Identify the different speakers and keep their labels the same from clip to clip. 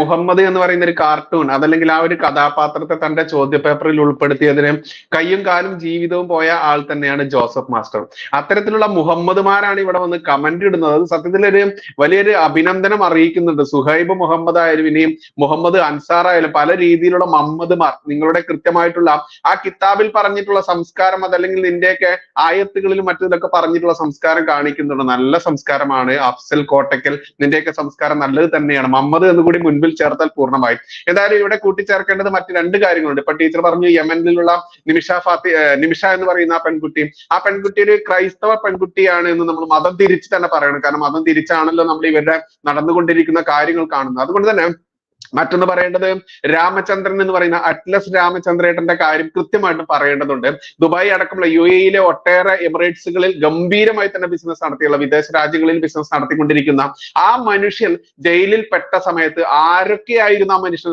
Speaker 1: മുഹമ്മദ് എന്ന് പറയുന്ന ഒരു കാർട്ടൂൺ അതല്ലെങ്കിൽ ആ ഒരു കഥാപാത്രത്തെ തന്റെ ചോദ്യപേപ്പറിൽ ഉൾപ്പെടുത്തിയതിന് കയ്യും കാലും ജീവിതവും പോയ ആൾ തന്നെയാണ് ജോസഫ് മാസ്റ്റർ. അത്തരത്തിലുള്ള മുഹമ്മദ്മാരാണ് ഇവിടെ വന്ന് കമന്റ് ഇടുന്നത്. സത്യത്തിൽ ഒരു വലിയൊരു അഭിനന്ദനം അറിയിക്കുന്നുണ്ട്. സുഹൈബ് മുഹമ്മദ് ആയാലും ഇനിയും മുഹമ്മദ് അൻസാർ ആയാലും പല രീതിയിലുള്ള മമ്മദ്മാർ നിങ്ങളുടെ കൃത്യമായിട്ടുള്ള ആ കിതാബിൽ പറഞ്ഞിട്ടുള്ള സംസ്കാരം അതല്ലെങ്കിൽ നിന്റെയൊക്കെ ആയത്തുകളിലും മറ്റുള്ളതൊക്കെ പറഞ്ഞിട്ടുള്ള സംസ്കാരം കാണിക്കുന്നുണ്ട്. നല്ല സംസ്കാരമാണ്. അഫ്സൽ കോട്ടക്കൽ നിന്റെയൊക്കെ സംസ്കാരം നല്ലത് തന്നെയാണ്. മുഹമ്മദ് എന്ന് കൂടി മുൻപിൽ ചേർത്താൽ പൂർണമായി. എന്തായാലും ഇവിടെ കൂട്ടിച്ചേർക്കേണ്ടത് മറ്റ് രണ്ട് കാര്യങ്ങളുണ്ട്. ഇപ്പൊ ടീച്ചർ പറഞ്ഞു യമനിലുള്ള നിമിഷ ഫാത്തി നിമിഷ എന്ന് പറയുന്ന ആ പെൺകുട്ടി. ആ പെൺകുട്ടി ഒരു ക്രൈസ്തവ പെൺകുട്ടിയാണ് എന്ന് നമ്മൾ മതം തിരിച്ച് തന്നെ പറയണം. കാരണം മതം തിരിച്ചാണല്ലോ നമ്മൾ ഇവരുടെ നടന്നുകൊണ്ടിരിക്കുന്ന കാര്യങ്ങൾ കാണുന്നത്. അതുകൊണ്ട് തന്നെ മറ്റൊന്ന് പറയേണ്ടത് രാമചന്ദ്രൻ എന്ന് പറയുന്ന അറ്റ്ലസ് രാമചന്ദ്രേട്ടന്റെ കാര്യം കൃത്യമായിട്ട് പറയേണ്ടതുണ്ട്. ദുബായ് അടക്കമുള്ള യു എയിലെ ഒട്ടേറെ എമിറേറ്റ്സുകളിൽ ഗംഭീരമായി തന്നെ ബിസിനസ് നടത്തിയുള്ള വിദേശ രാജ്യങ്ങളിൽ ബിസിനസ് നടത്തിക്കൊണ്ടിരിക്കുന്ന ആ മനുഷ്യൻ ജയിലിൽ പെട്ട സമയത്ത് ആരൊക്കെയായിരുന്നു ആ മനുഷ്യൻ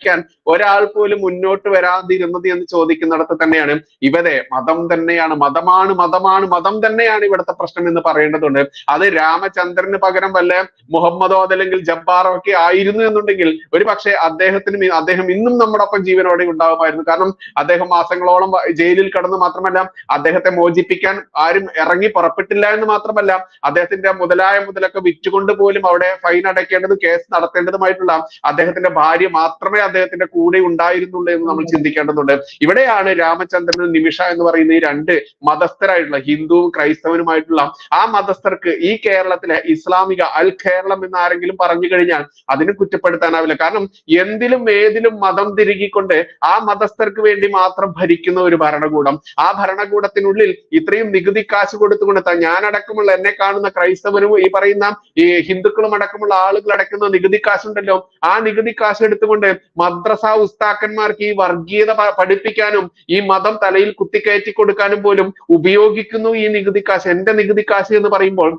Speaker 1: ക്കാൻ ഒരാൾ പോലും മുന്നോട്ട് വരാതിരുന്നത് എന്ന് ചോദിക്കുന്നിടത്ത് തന്നെയാണ്. ഇവരെ മതം തന്നെയാണ് മതമാണ് മതമാണ് മതം തന്നെയാണ് ഇവിടുത്തെ പ്രശ്നം എന്ന് പറയേണ്ടതുണ്ട്. അത് രാമചന്ദ്രന് പകരം വല്ല മുഹമ്മദോ അതല്ലെങ്കിൽ ജബ്ബാറോ ഒക്കെ ആയിരുന്നു എന്നുണ്ടെങ്കിൽ ഒരു പക്ഷേ അദ്ദേഹത്തിന് അദ്ദേഹം ഇന്നും നമ്മുടെ ഒപ്പം ജീവനോടെ ഉണ്ടാകുമായിരുന്നു കാരണം അദ്ദേഹം മാസങ്ങളോളം ജയിലിൽ കടന്നു മാത്രമല്ല അദ്ദേഹത്തെ മോചിപ്പിക്കാൻ ആരും ഇറങ്ങി പുറപ്പെട്ടില്ല എന്ന് മാത്രമല്ല അദ്ദേഹത്തിന്റെ മുതലായ മുതലൊക്കെ വിറ്റുകൊണ്ട് പോലും അവിടെ ഫൈൻ അടയ്ക്കേണ്ടതും കേസ് നടത്തേണ്ടതുമായിട്ടുള്ള അദ്ദേഹത്തിന്റെ ഭാര്യ മാത്രമേ അദ്ദേഹത്തിന്റെ കൂടെ ഉണ്ടായിരുന്നുള്ളൂ എന്ന് നമ്മൾ ചിന്തിക്കേണ്ടതുണ്ട്. ഇവിടെയാണ് രാമചന്ദ്രനും നിമിഷ എന്ന് പറയുന്ന ഈ രണ്ട് മതസ്ഥരായിട്ടുള്ള ഹിന്ദുവും ക്രൈസ്തവനുമായിട്ടുള്ള ആ മതസ്ഥർക്ക് ഈ കേരളത്തിലെ ഇസ്ലാമിക അൽ കേരളം എന്ന് ആരെങ്കിലും പറഞ്ഞു കഴിഞ്ഞാൽ അതിന് കുറ്റപ്പെടുത്താനാവില്ല. കാരണം എന്തിലും ഏതിലും മതം തിരുകിക്കൊണ്ട് ആ മതസ്ഥർക്ക് വേണ്ടി മാത്രം ഭരിക്കുന്ന ഒരു ഭരണകൂടം. ആ ഭരണകൂടത്തിനുള്ളിൽ ഇത്രയും നികുതി കാശ് കൊടുത്തുകൊണ്ട് ഞാനടക്കമുള്ള എന്നെ കാണുന്ന ക്രൈസ്തവരും ഈ പറയുന്ന ഈ ഹിന്ദുക്കളും അടക്കമുള്ള ആളുകൾ അടക്കുന്ന നികുതി കാശുണ്ടല്ലോ. ആ നികുതി കാശ് എടുത്തുകൊണ്ട് മദ്രസ ഉസ്താക്കന്മാർക്ക് ഈ വർഗീയത പഠിപ്പിക്കാനും ഈ മതം തലയിൽ കുത്തിക്കയറ്റി കൊടുക്കാനും പോലും ഉപയോഗിക്കുന്നു ഈ നികുതി കാശ് എന്റെ നികുതി കാശ് എന്ന് പറയുമ്പോൾ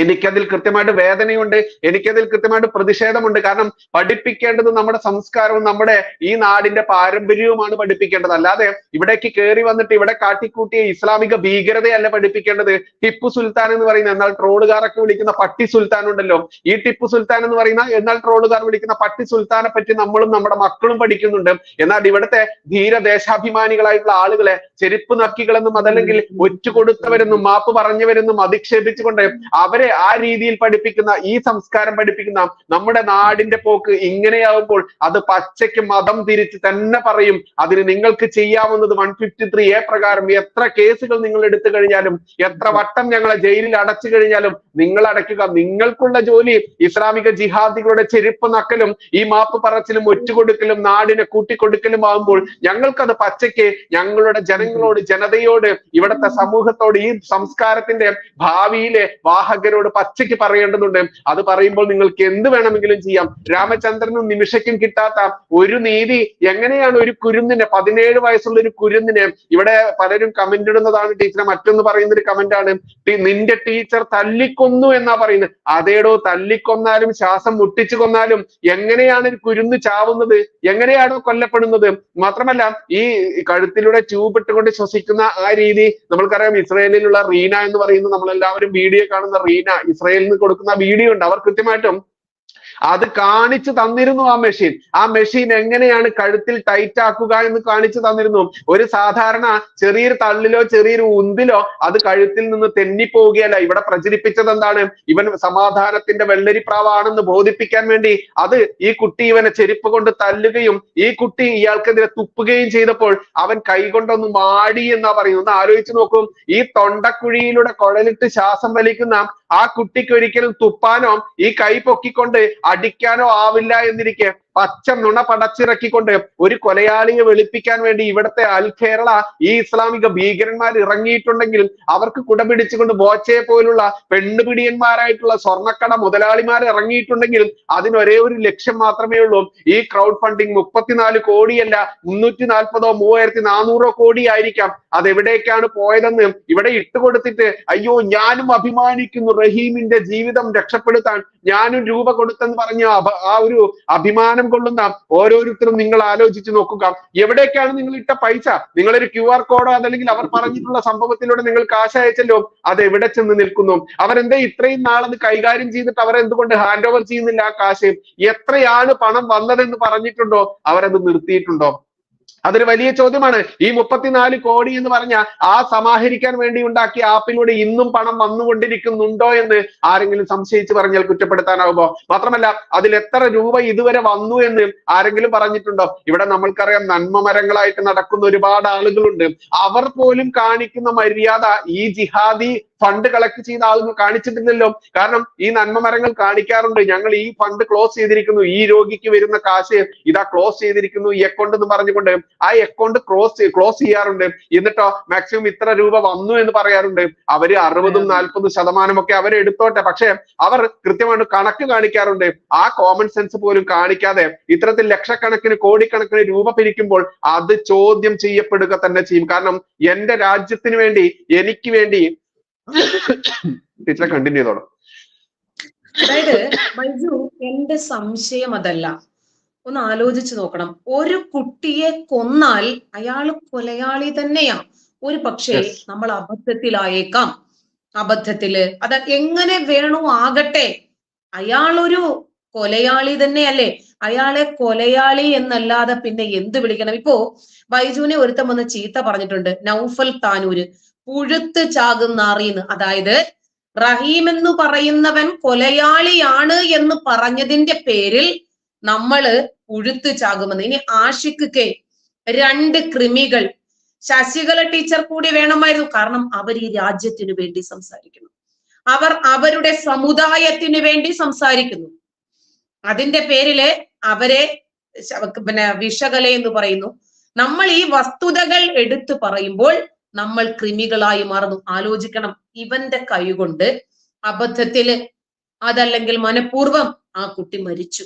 Speaker 1: എനിക്കതിൽ കൃത്യമായിട്ട് വേദനയുണ്ട് എനിക്കതിൽ കൃത്യമായിട്ട് പ്രതിഷേധമുണ്ട്. കാരണം പഠിപ്പിക്കേണ്ടത് നമ്മുടെ സംസ്കാരവും നമ്മുടെ ഈ നാടിന്റെ പാരമ്പര്യവുമാണ് പഠിപ്പിക്കേണ്ടത്. അല്ലാതെ ഇവിടേക്ക് കയറി വന്നിട്ട് ഇവിടെ കാട്ടിക്കൂട്ടിയ ഇസ്ലാമിക ഭീകരതയല്ല പഠിപ്പിക്കേണ്ടത്. ടിപ്പു സുൽത്താൻ എന്ന് പറയുന്ന എന്നാൽ ട്രോളുകാരൊക്കെ വിളിക്കുന്ന പട്ടി സുൽത്താൻ ഉണ്ടല്ലോ. ഈ ടിപ്പു സുൽത്താൻ എന്ന് പറയുന്ന എന്നാൽ ട്രോളുകാർ വിളിക്കുന്ന പട്ടി സുൽത്താനെ പറ്റി നമ്മളും നമ്മുടെ മക്കളും പഠിക്കുന്നുണ്ട്. എന്നാൽ ഇവിടുത്തെ ധീര ദേശാഭിമാനികളായിട്ടുള്ള ആളുകളെ ചെരുപ്പ് നക്കികളെന്നും അതല്ലെങ്കിൽ ഒറ്റ കൊടുത്തവരെന്നും മാപ്പ് പറഞ്ഞവരെന്നും അധിക്ഷേപിച്ചുകൊണ്ട് അവരെ ആ രീതിയിൽ പഠിപ്പിക്കുന്ന ഈ സംസ്കാരം പഠിപ്പിക്കുന്ന നമ്മുടെ നാടിന്റെ പോക്ക് ഇങ്ങനെയാവുമ്പോൾ അത് പച്ചയ്ക്ക് മതം തിരിച്ച് തന്നെ പറയും. അതിന് നിങ്ങൾക്ക് ചെയ്യാവുന്നത് വൺ ഫിഫ്റ്റി ത്രീ എ പ്രകാരം എത്ര കേസുകൾ നിങ്ങൾ എടുത്തു കഴിഞ്ഞാലും എത്ര വട്ടം ഞങ്ങളെ ജയിലിൽ അടച്ചു കഴിഞ്ഞാലും നിങ്ങൾ അടയ്ക്കുക. നിങ്ങൾക്കുള്ള ജോലി ഇസ്ലാമിക ജിഹാദികളുടെ ചെരുപ്പ് നക്കലും ഈ മാപ്പ് പറച്ചിലും ഒറ്റുകൊടുക്കലും നാടിനെ കൂട്ടിക്കൊടുക്കലും ആകുമ്പോൾ ഞങ്ങൾക്കത് പച്ചയ്ക്ക് ഞങ്ങളുടെ ജനങ്ങളോട് ജനതയോട് ഇവിടുത്തെ സമൂഹത്തോട് ഈ സംസ്കാരത്തിന്റെ ഭാവിയിലെ വാഹകരോട് പച്ചയ്ക്ക് പറയേണ്ടതുണ്ട്. അത് പറയുമ്പോൾ നിങ്ങൾക്ക് എന്ത് വേണമെങ്കിലും ചെയ്യാം. രാമചന്ദ്രനും നിമിഷയ്ക്കും കിട്ടാത്ത ഒരു നീതി എങ്ങനെയാണ് ഒരു കുരുന്നിനെ പതിനേഴ് വയസ്സുള്ള ഒരു കുരുന്നിനെ ഇവിടെ പലരും കമന്റ് ഇടുന്നതാണ് ടീച്ചറെ മറ്റൊന്ന് പറയുന്ന ഒരു കമന്റ് ആണ്. "ടി- നിന്റെ ടീച്ചർ തല്ലിക്കൊന്നു എന്നാ പറയുന്നത്. അതേടോ തല്ലിക്കൊന്നാലും ശ്വാസം മുട്ടിച്ചു കൊന്നാലും എങ്ങനെയാണ് ഒരു കുരുന്ന് ചാവുന്നത്? എങ്ങനെയാണോ കൊല്ലപ്പെടുന്നത്? മാത്രമല്ല ഈ കഴുത്തിലൂടെ ട്യൂബ് ശ്വസിക്കുന്ന ആ രീതി നമ്മൾക്കറിയാം ഇസ്രയേലിലുള്ള റീന എന്ന് പറയുന്ന നമ്മളെല്ലാവരും വീഡിയോ കാണുന്ന റീന ഇസ്രയേലിൽ നിന്ന് കൊടുക്കുന്ന വീഡിയോ ഉണ്ട്. അവർ കൃത്യമായിട്ടും അത് കാണിച്ചു തന്നിരുന്നു ആ മെഷീൻ. ആ മെഷീൻ എങ്ങനെയാണ് കഴുത്തിൽ ടൈറ്റ് ആക്കുക എന്ന് കാണിച്ചു തന്നിരുന്നു. ഒരു സാധാരണ ചെറിയൊരു തള്ളിലോ ചെറിയൊരു ഉന്തിലോ അത് കഴുത്തിൽ നിന്ന് തെന്നിപ്പോവുകയല്ല. ഇവിടെ പ്രചരിപ്പിച്ചത് എന്താണ്? ഇവൻ സമാധാനത്തിന്റെ വെള്ളരിപ്രാവാണെന്ന് ബോധിപ്പിക്കാൻ വേണ്ടി അത് ഈ കുട്ടി ഇവനെ ചെരുപ്പ് കൊണ്ട് തല്ലുകയും ഈ കുട്ടി ഇയാൾക്കെതിരെ തുപ്പുകയും ചെയ്തപ്പോൾ അവൻ കൈകൊണ്ടൊന്ന് മാടി എന്നാ പറയുന്നത് ഒന്ന് ആലോചിച്ച് നോക്കും. ഈ തൊണ്ടക്കുഴിയിലൂടെ കുഴലിട്ട് ശ്വാസം വലിക്കുന്ന ആ കുട്ടിക്ക് ഒരിക്കലും തുപ്പാനോ ഈ കൈ പൊക്കിക്കൊണ്ട് അടിക്കാനോ ആവില്ല എന്നിരിക്കെ. പച്ച നുണ പടച്ചിറക്കിക്കൊണ്ട് ഒരു കൊലയാളിയെ വെളുപ്പിക്കാൻ വേണ്ടി ഇവിടുത്തെ അൽ കേരള ഈ ഇസ്ലാമിക ഭീകരന്മാർ ഇറങ്ങിയിട്ടുണ്ടെങ്കിൽ അവർക്ക് കുടപിടിച്ചുകൊണ്ട് ബോച്ചയെ പോലുള്ള പെണ്ണുപിടിയന്മാരായിട്ടുള്ള സ്വർണക്കട മുതലാളിമാർ ഇറങ്ങിയിട്ടുണ്ടെങ്കിൽ അതിന് ഒരേ ലക്ഷ്യം മാത്രമേ ഉള്ളൂ. ഈ ക്രൗഡ് ഫണ്ടിങ് മുപ്പത്തിനാല് കോടിയല്ല മുന്നൂറ്റി നാൽപ്പതോ മൂവായിരത്തി നാനൂറോ കോടി ആയിരിക്കാം അതെവിടേക്കാണ് പോയതെന്ന് ഇവിടെ ഇട്ടുകൊടുത്തിട്ട് അയ്യോ ഞാനും അഭിമാനിക്കുന്നു റഹീമിന്റെ ജീവിതം രക്ഷപ്പെടുത്താൻ. ഞാനും രൂപ കൊടുത്തെന്ന് പറഞ്ഞ ആ ഒരു അഭിമാനം അഭിമാനം കൊള്ളുന്ന ഓരോരുത്തരും നിങ്ങൾ ആലോചിച്ച് നോക്കുക. എവിടേക്കാണ് നിങ്ങൾ ഇട്ട പൈസ? നിങ്ങളൊരു ക്യു ആർ കോഡോ അതല്ലെങ്കിൽ അവർ പറഞ്ഞിട്ടുള്ള സംഭവത്തിലൂടെ നിങ്ങൾ കാശ് അയച്ചല്ലോ? അത് എവിടെ ചെന്ന് നിൽക്കുന്നു? അവരെന്താ ഇത്രയും നാളത് കൈകാര്യം ചെയ്തിട്ട് അവർ എന്തുകൊണ്ട് ഹാൻഡ് ഓവർ ചെയ്യുന്നില്ല ആ കാശ് എത്രയാണ് പണം വന്നതെന്ന് പറഞ്ഞിട്ടുണ്ടോ? അവരത് നിർത്തിയിട്ടുണ്ടോ? അതൊരു വലിയ ചോദ്യമാണ്. ഈ മുപ്പത്തിനാല് കോടി എന്ന് പറഞ്ഞ ആ സമാഹരിക്കാൻ വേണ്ടി ഉണ്ടാക്കിയ ആപ്പിലൂടെ ഇന്നും പണം വന്നുകൊണ്ടിരിക്കുന്നുണ്ടോ എന്ന് ആരെങ്കിലും സംശയിച്ചു പറഞ്ഞാൽ കുറ്റപ്പെടുത്താനാവുമോ? മാത്രമല്ല അതിൽ എത്ര രൂപ ഇതുവരെ വന്നു എന്ന് ആരെങ്കിലും പറഞ്ഞിട്ടുണ്ടോ? ഇവിടെ നമ്മൾക്കറിയാം നന്മ മരങ്ങളായിട്ട് നടക്കുന്ന ഒരുപാട് ആളുകളുണ്ട്. അവർ പോലും കാണിക്കുന്ന മര്യാദ ഈ ജിഹാദി ഫണ്ട് കളക്ട് ചെയ്ത ആളുകൾ കാണിച്ചിട്ടില്ലല്ലോ. കാരണം ഈ നന്മ മരങ്ങൾ കാണിക്കാറുണ്ട്. ഞങ്ങൾ ഈ ഫണ്ട് ക്ലോസ് ചെയ്തിരിക്കുന്നു. ഈ രോഗിക്ക് വരുന്ന കാശ് ഇതാ ക്ലോസ് ചെയ്തിരിക്കുന്നു. ഈ അക്കൗണ്ട് എന്ന് പറഞ്ഞുകൊണ്ട് ആ അക്കൗണ്ട് ക്ലോസ് ക്ലോസ് ചെയ്യാറുണ്ട്. എന്നിട്ടോ മാക്സിമം ഇത്ര രൂപ വന്നു എന്ന് പറയാറുണ്ട്. അവർ അറുപതും നാൽപ്പതും ശതമാനം ഒക്കെ അവർ എടുത്തോട്ടെ. പക്ഷെ അവർ കൃത്യമായിട്ട് കണക്ക് കാണിക്കാറുണ്ട്. ആ കോമൺ സെൻസ് പോലും കാണിക്കാതെ ഇത്തരത്തിൽ ലക്ഷക്കണക്കിന് കോടിക്കണക്കിന് രൂപ പിരിക്കുമ്പോൾ അത് ചോദ്യം ചെയ്യപ്പെടുക തന്നെ ചെയ്യും. കാരണം എന്റെ രാജ്യത്തിന് വേണ്ടി എനിക്ക് വേണ്ടി ടീച്ചറെ കണ്ടിന്യൂ ചെയ്തോളാം.
Speaker 2: അതായത് ബൈജു എന്റെ സംശയം അതല്ല. ഒന്ന് ആലോചിച്ചു നോക്കണം. ഒരു കുട്ടിയെ കൊന്നാൽ അയാൾ കൊലയാളി തന്നെയാ. ഒരു പക്ഷേ നമ്മൾ അബദ്ധത്തിലായേക്കാം. അബദ്ധത്തിൽ. അത് എങ്ങനെ വേണോ ആകട്ടെ. അയാളൊരു കൊലയാളി തന്നെയല്ലേ. അയാളെ കൊലയാളി എന്നല്ലാതെ പിന്നെ എന്ത് വിളിക്കണം? ഇപ്പോ ബൈജുവിനെ ഒരുത്തം വന്ന് ചീത്ത പറഞ്ഞിട്ടുണ്ട്. നൗഫൽ താനൂര്. പുഴുത്ത് ചാകുന്ന അറിയുന്ന അതായത് റഹീം എന്ന് പറയുന്നവൻ കൊലയാളിയാണ് എന്ന് പറഞ്ഞതിന്റെ പേരിൽ നമ്മൾ ഉഴുത്ത് ചാകുമെന്ന്. ഇനി ആഷിക്ക് രണ്ട് കൃമികൾ. ശശികല ടീച്ചർ കൂടി വേണമായിരുന്നു. കാരണം അവർ ഈ രാജ്യത്തിനു വേണ്ടി സംസാരിക്കുന്നു. അവർ അവരുടെ സമുദായത്തിനു വേണ്ടി സംസാരിക്കുന്നു. അതിന്റെ പേരിൽ അവരെ പിന്നെ വിഷകല എന്ന് പറയുന്നു. നമ്മൾ ഈ വസ്തുതകൾ എടുത്തു പറയുമ്പോൾ നമ്മൾ കൃമികളായി മാറുന്നു. ആലോചിക്കണം. ഇവന്റെ കൈകൊണ്ട് അബദ്ധത്തിൽ അതല്ലെങ്കിൽ മനഃപൂർവം ആ കുട്ടി മരിച്ചു.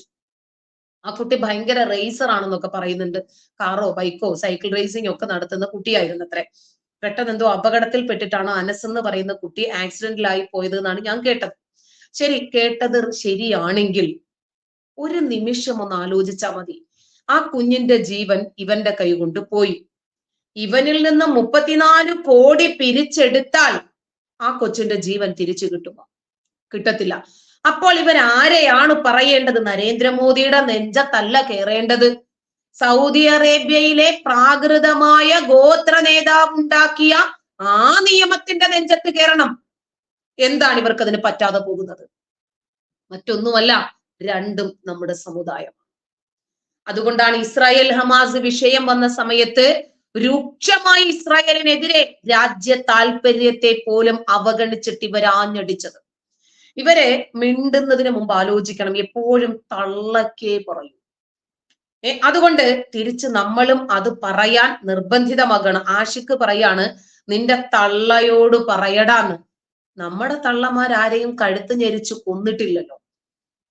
Speaker 2: ആ കുട്ടി ഭയങ്കര റേസർ ആണെന്നൊക്കെ പറയുന്നുണ്ട്. കാറോ ബൈക്കോ സൈക്കിൾ റേസിംഗ് ഒക്കെ നടത്തുന്ന കുട്ടിയായിരുന്നു അത്രേ പെട്ടെന്ന് എന്തോ അപകടത്തിൽ പെട്ടിട്ടാണ് അനസ് എന്ന് പറയുന്ന കുട്ടി ആക്സിഡന്റിലായി പോയത് എന്നാണ് ഞാൻ കേട്ടത്. ശരി കേട്ടത് ശരിയാണെങ്കിൽ ഒരു നിമിഷം ഒന്ന് ആലോചിച്ചാൽ മതി. ആ കുഞ്ഞിന്റെ ജീവൻ ഇവന്റെ കൈ കൊണ്ട് പോയി. ഇവനിൽ നിന്ന് മുപ്പത്തിനാല് കോടി പിരിച്ചെടുത്താൽ ആ കൊച്ചിന്റെ ജീവൻ തിരിച്ചു കിട്ടുമോ? കിട്ടത്തില്ല. അപ്പോൾ ഇവർ ആരെയാണ് പറയേണ്ടത്? നരേന്ദ്രമോദിയുടെ നെഞ്ചത്തല്ല കയറേണ്ടത് സൗദി അറേബ്യയിലെ പ്രാകൃതമായ ഗോത്ര നേതാവ് ഉണ്ടാക്കിയ ആ നിയമത്തിന്റെ നെഞ്ചത്ത് കയറണം എന്താണ് ഇവർക്ക് അതിന് പറ്റാതെ പോകുന്നത്? മറ്റൊന്നുമല്ല രണ്ടും നമ്മുടെ സമുദായം. അതുകൊണ്ടാണ് ഇസ്രായേൽ ഹമാസ് വിഷയം വന്ന സമയത്ത് രൂക്ഷമായി ഇസ്രായേലിനെതിരെ രാജ്യ താല്പര്യത്തെ പോലും അവഗണിച്ചിട്ട് ഇവരാഞ്ഞടിച്ചത് ഇവരെ മിണ്ടുന്നതിന് മുമ്പ് ആലോചിക്കണം എപ്പോഴും തള്ളക്കേ പറയൂ. ഏ അതുകൊണ്ട് തിരിച്ച് നമ്മളും അത് പറയാൻ നിർബന്ധിതമാകണം. ആഷിക്ക് പറയാണ് നിന്റെ തള്ളയോട് പറയടാന്ന്. നമ്മുടെ തള്ളമാരാരെയും കഴുത്ത് ഞെരിച്ച് കൊന്നിട്ടില്ലല്ലോ.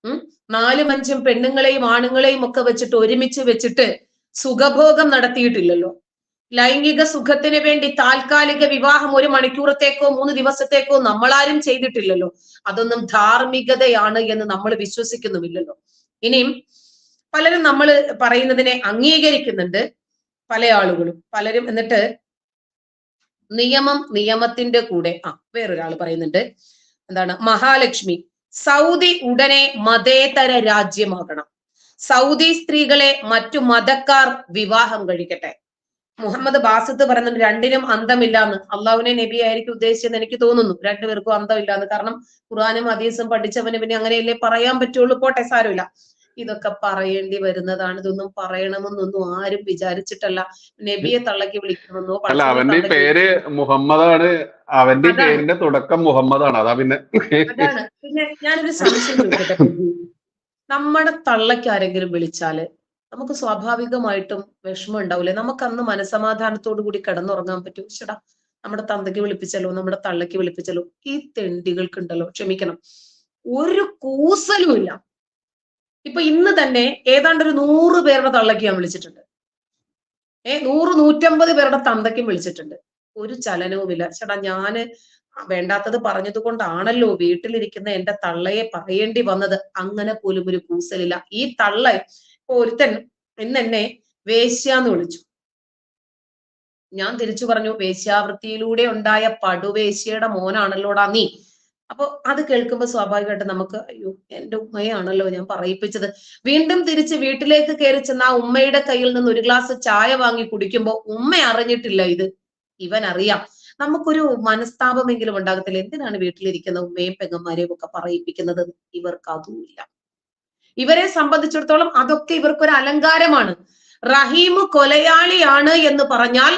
Speaker 2: ഉം നാലും അഞ്ചും പെണ്ണുങ്ങളെയും ആണുങ്ങളെയും ഒക്കെ വെച്ചിട്ട് ഒരുമിച്ച് വെച്ചിട്ട് സുഖഭോഗം നടത്തിയിട്ടില്ലല്ലോ. ലൈംഗിക സുഖത്തിന് വേണ്ടി താൽക്കാലിക വിവാഹം ഒരു മണിക്കൂറത്തേക്കോ മൂന്ന് ദിവസത്തേക്കോ നമ്മളാരും ചെയ്തിട്ടില്ലല്ലോ. അതൊന്നും ധാർമ്മികതയാണ് എന്ന് നമ്മൾ വിശ്വസിക്കുന്നുമില്ലല്ലോ. ഇനിയും പലരും നമ്മൾ പറയുന്നതിനെ അംഗീകരിക്കുന്നുണ്ട്. പല ആളുകളും. പലരും എന്നിട്ട് നിയമം നിയമത്തിന്റെ കൂടെ ആ വേറൊരാൾ പറയുന്നുണ്ട്. എന്താണ്? മഹാലക്ഷ്മി സൗദി ഉടനെ മതേതര രാജ്യമാകണം. സൗദി സ്ത്രീകളെ മറ്റു മതക്കാർ വിവാഹം കഴിക്കട്ടെ. മുഹമ്മദ് ബാസിത്ത് പറയുന്നുണ്ട് രണ്ടിനും അന്തമില്ലാന്ന്. അള്ളാഹുവിനെ നബി ആയിരിക്കും ഉദ്ദേശിച്ചെന്ന് എനിക്ക് തോന്നുന്നു. രണ്ടുപേർക്കും അന്തമില്ലാന്ന്. കാരണം ഖുർആാനും ഹദീസും പഠിച്ചവന് പിന്നെ അങ്ങനെയല്ലേ പറയാൻ പറ്റുള്ളൂ. പോട്ടെ സാരമില്ല. ഇതൊക്കെ പറയേണ്ടി വരുന്നതാണ്. ഇതൊന്നും പറയണമെന്നൊന്നും ആരും വിചാരിച്ചിട്ടല്ല. നബിയെ തള്ളക്കി വിളിക്കണമെന്നോ
Speaker 1: അല്ല അവന്റെ പേര് മുഹമ്മദാണ്. അവന്റെ പേരിന്റെ തുടക്കം മുഹമ്മദാണ്. അതാ പിന്നെ
Speaker 2: അതാണ്. പിന്നെ ഞാനൊരു സംശയം നമ്മുടെ തള്ളക്ക് ആരെങ്കിലും വിളിച്ചാൽ നമുക്ക് സ്വാഭാവികമായിട്ടും വിഷമം ഉണ്ടാവില്ലേ നമുക്ക് അന്ന് മനസമാധാനത്തോടു കൂടി കിടന്നുറങ്ങാൻ പറ്റും. ചേട്ടാ നമ്മുടെ തന്തയ്ക്ക് വിളിപ്പിച്ചല്ലോ നമ്മുടെ തള്ളയ്ക്ക് വിളിപ്പിച്ചല്ലോ ഈ തെണ്ടികൾക്കുണ്ടല്ലോ. ക്ഷമിക്കണം. ഒരു കൂസലും ഇല്ല. ഇപ്പൊ ഇന്ന് തന്നെ ഏതാണ്ട് ഒരു നൂറ് പേരുടെ തള്ളയ്ക്ക് ഞാൻ വിളിച്ചിട്ടുണ്ട്. ഏ നൂറ് നൂറ്റമ്പത് പേരുടെ തന്തയ്ക്കും വിളിച്ചിട്ടുണ്ട്. ഒരു ചലനവുമില്ല. ചേട്ടാ ഞാൻ വേണ്ടാത്തത് പറഞ്ഞത് കൊണ്ടാണല്ലോ വീട്ടിലിരിക്കുന്ന എന്റെ തള്ളയെ പറയേണ്ടി വന്നത്. അങ്ങനെ പോലും ഒരു കൂസലില്ല. ഈ തള്ള ഒരുത്തൻ എന്നെ വേശ്യാന്ന് വിളിച്ചു. ഞാൻ തിരിച്ചു പറഞ്ഞു വേശ്യാവൃത്തിയിലൂടെ ഉണ്ടായ പടുവേശ്യയുടെ മോനാണല്ലോടാ നീ. അപ്പൊ അത് കേൾക്കുമ്പോ സ്വാഭാവികമായിട്ട് നമുക്ക് അയ്യോ എന്റെ ഉമ്മയാണല്ലോ ഞാൻ പറയിപ്പിച്ചത്. വീണ്ടും തിരിച്ച് വീട്ടിലേക്ക് കയറി ചെന്ന ആ ഉമ്മയുടെ കയ്യിൽ നിന്ന് ഒരു ഗ്ലാസ് ചായ വാങ്ങി കുടിക്കുമ്പോ ഉമ്മ അറിഞ്ഞിട്ടില്ല ഇത്. ഇവൻ അറിയാം നമുക്കൊരു മനസ്താപമെങ്കിലും ഉണ്ടാകത്തില്ല. എന്തിനാണ് വീട്ടിലിരിക്കുന്ന ഉമ്മയും പെങ്ങന്മാരെയും ഒക്കെ പറയിപ്പിക്കുന്നത്? ഇവർക്ക് അതുമില്ല ഇവരെ സംബന്ധിച്ചിടത്തോളം അതൊക്കെ ഇവർക്കൊരു അലങ്കാരമാണ് റഹീം കൊലയാളിയാണ് എന്ന് പറഞ്ഞാൽ